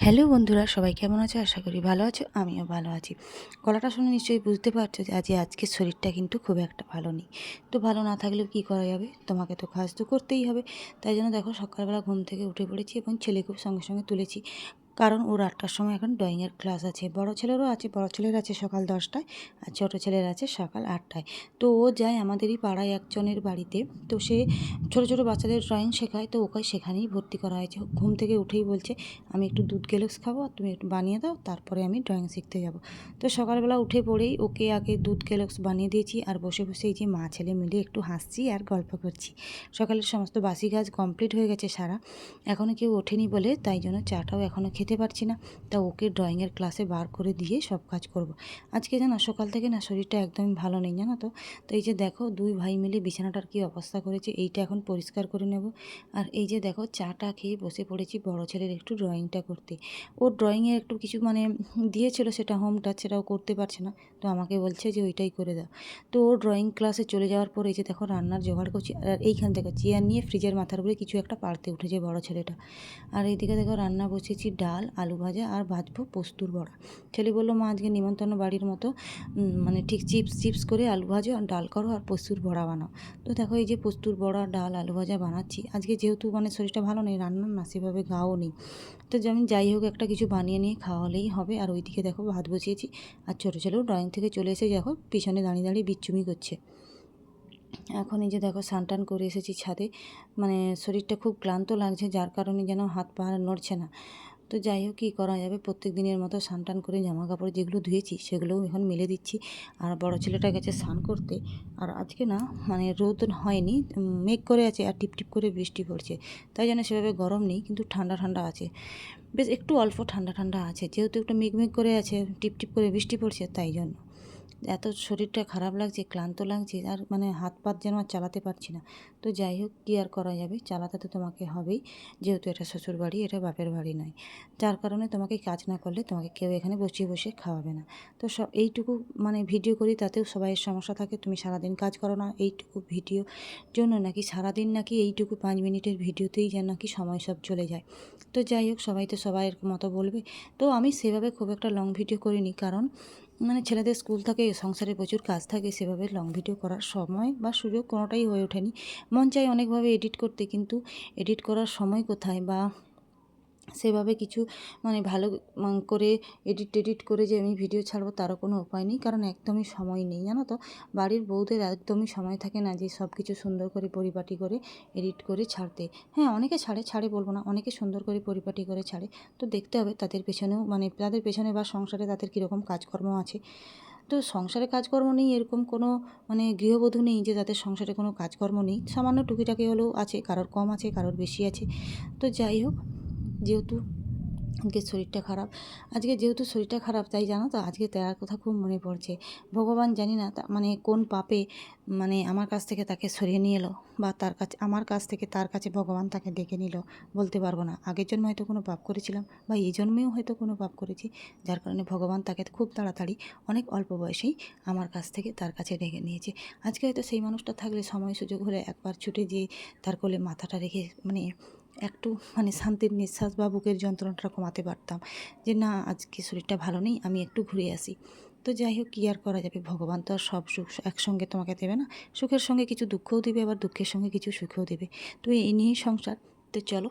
Hello বন্ধুরা, সবাই কেমন আছো? আশা করি ভালো আছো, আমিও ভালো আছি। গলাটা শুনে নিশ্চয়ই বুঝতে পারছ যে আজ আজকে শরীরটা কিন্তু খুব একটা ভালো নেই। তো ভালো না থাকলেও কি করা যাবে? তোমাকে তো কাজ তো করতেই হবে। তাই জন্য দেখো সকালবেলা ঘুম থেকে উঠে পড়েছি এবং ছেলেকেও সঙ্গে সঙ্গে তুলেছি। কারণ ওর আটটার সময় এখন ড্রয়িংয়ের ক্লাস আছে। বড় ছেলেরও আছে, বড় ছেলের আছে সকাল দশটায় আর ছোটো ছেলের আছে সকাল আটটায়। তো ও যায় আমাদেরই পাড়ায় একজনের বাড়িতে। তো সে ছোটো ছোটো বাচ্চাদের ড্রয়িং শেখায়, তো ওকে সেখানেই ভর্তি করা হয়েছে। ঘুম থেকে উঠেই বলছে, আমি একটু দুধ গেলক্স খাব আর তুমি একটু বানিয়ে দাও, তারপরে আমি ড্রয়িং শিখতে যাব। তো সকালবেলা উঠে পড়েই ওকে আগে দুধ গেলক্স বানিয়ে দিয়েছি আর বসে বসে এই যে মা ছেলে মিলে একটু হাসছি আর গল্প করছি। সকালের সমস্ত বাসি কাজ কমপ্লিট হয়ে গেছে সারা। এখনও কেউ ওঠেনি বলে, তাই জন্য চাটাও এখনও খেতে পারছি না। তা ওকে ড্রয়িংয়ের ক্লাসে বার করে দিয়ে সব কাজ করব। আজকে জানো, সকাল থেকে না শরীরটা একদমই ভালো নেই, জানো তো। তো এই যে দেখো, দুই ভাই মিলে বিছানাটার কি অবস্থা করেছে, এইটা এখন পরিষ্কার করে নেব। আর এই যে দেখো চাটা খেয়ে বসে পড়েছি বড় ছেলের একটু ড্রয়িংটা করতে। ওর ড্রয়িংয়ের একটু কিছু মানে দিয়েছিল, সেটা হোম টাচ সেটাও করতে পারছে না। তো আমাকে বলছে যে ওইটাই করে দাও। তো ওর ড্রয়িং ক্লাসে চলে যাওয়ার পর এই যে দেখো, রান্নার জোগাড় করছি। আর এইখান থেকে চেয়ার নিয়ে ফ্রিজের মাথার উপরে কিছু একটা পাড়তে উঠেছে বড় ছেলেটা। আর এইদিকে দেখো, রান্না বসেছি, ডাল আলু ভাজা আর ভাজবো পোস্তুর বড়া। ছেলে বলল, মা, আজকে নিমন্ত্রণ বাড়ির মতো মানে ঠিক চিপস চিপস করে আলু ভাজা আর ডাল করো আর পোস্তুর বড়া বানাও। তো দেখো, এই যে পোস্তুর বড়া, ডাল, আলু ভাজা বানাচ্ছি। আজকে যেহেতু মানে শরীরটা ভালো নেই, রান্না না, সেভাবে গাও নেই। তো যেমন যাই হোক, একটা কিছু বানিয়ে নিয়ে খাওয়ালেই হবে। আর ওইদিকে দেখো, ভাত বসিয়েছি। আর ছোটো ছেলেও ড্রয়িং থেকে চলে এসে দেখো, পিছনে দাঁড়িয়ে দাঁড়িয়ে বিচ্ছুমি করছে। এখন এই যে দেখো টান করে এসেছি ছাদে। মানে শরীরটা খুব ক্লান্ত লাগছে, যার কারণে যেন হাত পা নড়ছে না। তো যাই হোক, কী করা যাবে? প্রত্যেক দিনের মতো স্নান টান করে জামা কাপড় যেগুলো ধুয়েছি, সেগুলোও এখন মেলে দিচ্ছি। আর বড় ছেলেটা গেছে স্নান করতে, আর আজকে না মানে রোদ হয়নি মেঘ করে আছে আর টিপটিপ করে বৃষ্টি পড়ছে। তাই জন্য সেভাবে গরম নেই, কিন্তু ঠান্ডা ঠান্ডা আছে। বেশ একটু অল্প ঠান্ডা ঠান্ডা আছে, যেহেতু একটু মেঘ মেঘ করে আছে, টিপটিপ করে বৃষ্টি পড়ছে, তাই জন্য। এত শরীরটা খারাপ লাগছে, ক্লান্ত লাগছে, আর মানে হাত পাত যেন আর চালাতে পারছি না। তো যাই হোক, কী আর করা যাবে? চালাতে তো তোমাকে হবেই, যেহেতু এটা শ্বশুর বাড়ি, এটা বাপের বাড়ি নয়। যার কারণে তোমাকে কাজ না করলে তোমাকে কেউ এখানে বসিয়ে বসে খাওয়াবে না। তো সব এইটুকু মানে ভিডিও করি, তাতেও সবাইয়ের সমস্যা থাকে, তুমি সারাদিন কাজ করো না, এইটুকু ভিডিও জন্য নাকি সারাদিন নাকি এইটুকু পাঁচ মিনিটের ভিডিওতেই যেন নাকি সময় সব চলে যায়। তো যাই হোক, সবাই তো সবাইয়ের মতো বলবে। তো আমি সেভাবে খুব একটা লং ভিডিও করিনি, কারণ মানে ছেলেদের স্কুল থাকে, সংসারে প্রচুর কাজ থাকে, সেভাবে লং ভিডিও করার সময় বা সুযোগ কোনোটাই হয়ে ওঠেনি। মন চাই অনেকভাবে এডিট করতে, কিন্তু এডিট করার সময় কোথায় বা সেভাবে কিছু মানে ভালো করে এডিট টেডিট করে যে আমি ভিডিও ছাড়বো তারও কোনো উপায় নেই। কারণ একদমই সময় নেই, জানো তো? বাড়ির বউদের একদমই সময় থাকে না যে সব কিছু সুন্দর করে পরিপাটি করে এডিট করে ছাড়তে। হ্যাঁ অনেকে ছাড়ে ছাড়ে বলব না, অনেকে সুন্দর করে পরিপাটি করে ছাড়ে। তো দেখতে হবে তাদের পেছনেও মানে তাদের পেছনে বা সংসারে তাদের কীরকম কাজকর্ম আছে। তো সংসারে কাজকর্ম নেই, এরকম কোনো মানে গৃহবধূ নেই যে তাদের সংসারে কোনো কাজকর্ম নেই। সামান্য টুকিটাকি হলেও আছে, কারোর কম আছে, কারোর বেশি আছে। তো যাই হোক যেহেতু আজকে শরীরটা খারাপ। আজকে যেহেতু শরীরটা খারাপ, তাই জানো তো? আজকে তার কথা খুব মনে পড়ছে। ভগবান জানি না মানে কোন পাপে মানে আমার কাছ থেকে তাকে সরিয়ে নিয়ে এলো বা তার কাছে, আমার কাছ থেকে তার কাছে ভগবান তাকে ডেকে নিল, বলতে পারব না। আগের জন্মে হয়তো কোনো পাপ করেছিলাম বা এই জন্মেও হয়তো কোনো পাপ করেছি, যার কারণে ভগবান তাকে খুব তাড়াতাড়ি, অনেক অল্প বয়সেই আমার কাছ থেকে তার কাছে ডেকে নিয়েছে। আজকে হয়তো সেই মানুষটা থাকলে সময় সুযোগ হলে একবার ছুটে যেয়ে তার কোলে মাথাটা রেখে মানে একটু মানে শান্তির নিঃশ্বাস বা বুকের যন্ত্রণাটা কমাতে পারতাম যে, না, আজকে শরীরটা ভালো নেই, আমি একটু ঘুরে আসি। তো যাই হোক, কী আর করা যাবে? ভগবান তো আর সব সুখ একসঙ্গে তোমাকে দেবে না। সুখের সঙ্গে কিছু দুঃখও দেবে, আবার দুঃখের সঙ্গে কিছু সুখেও দেবে। তো এই নিয়েই সংসার। তো চলো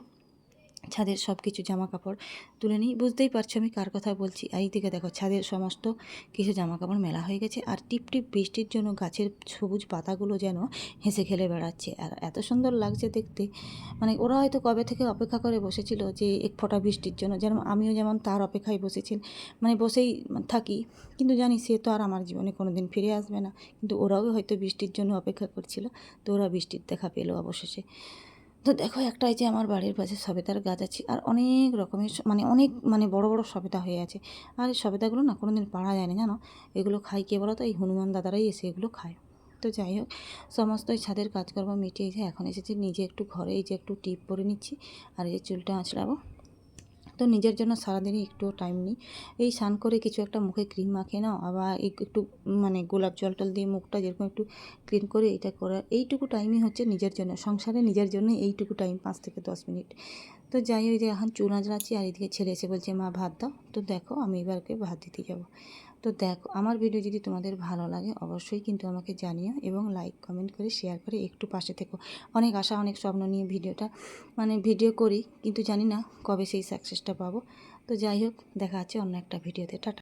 ছাদের সব কিছু জামা কাপড় তুলে নিই। বুঝতেই পারছ আমি কার কথা বলছি। এই দিকে দেখো, ছাদের সমস্ত কিছু জামা কাপড় মেলা হয়ে গেছে আর টিপ টিপ বৃষ্টির জন্য গাছের সবুজ পাতাগুলো যেন হেসে খেলে বেড়াচ্ছে। আর এত সুন্দর লাগছে দেখতে। মানে ওরা হয়তো কবে থেকে অপেক্ষা করে বসেছিল যে এক ফোঁটা বৃষ্টির জন্য। যেন আমিও যেমন তার অপেক্ষায় বসেছি মানে বসেই থাকি। কিন্তু জানি সে তো আর আমার জীবনে কোনো দিন ফিরে আসবে না। কিন্তু ওরাও হয়তো বৃষ্টির জন্য অপেক্ষা করছিল। তো ওরা বৃষ্টির দেখা পেল অবশেষে। তো দেখো একটা এই যে আমার বাড়ির পাশে সবেতার গাছ আছে আর অনেক রকমের মানে অনেক মানে বড় বড় সবেতা হয়ে আছে। আর এই সবেতাগুলো না কোনো দিন পাড়া যায় না, জানো? এগুলো খাই কে বলো তো এই হনুমান দাদারাই এসে এগুলো খায়। তো যাই হোক, সমস্ত এই ছাদের কাজকর্ম মিটিয়ে এখন এসেছি, নিজে একটু ঘরে এই যে একটু টিপ পরে নিচ্ছি, আর এই যে চুলটা আঁচড়াবো। তো নিজের জন্য সারাদিনই একটুও টাইম নিই। এই স্নান করে কিছু একটা মুখে ক্রিম মাখে নাও, আবার একটু মানে গোলাপ জল টল দিয়ে মুখটা যেরকম একটু ক্লিন করে এটা করা এইটুকু টাইমই হচ্ছে নিজের জন্য, সংসারে নিজের জন্য এইটুকু টাইম পাঁচ থেকে দশ মিনিট তো যাই ওই যে এখন চুল আঁচড়াচ্ছি আর এদিকে ছেলে এসে বলছে, মা, ভাত দাও। তো দেখো আমি এবারকে ভাত দিতে যাব। তো দেখো, আমার ভিডিও যদি তোমাদের ভালো লাগে অবশ্যই কিন্তু আমাকে জানিও এবং লাইক কমেন্ট করে শেয়ার করে একটু পাশে থেকো। অনেক আশা, অনেক স্বপ্ন নিয়ে ভিডিওটা মানে ভিডিও করি, কিন্তু জানি না কবে সেই সাকসেসটা পাবো। তো যাই হোক, দেখা আছে অন্য একটা ভিডিওতে। টাটা।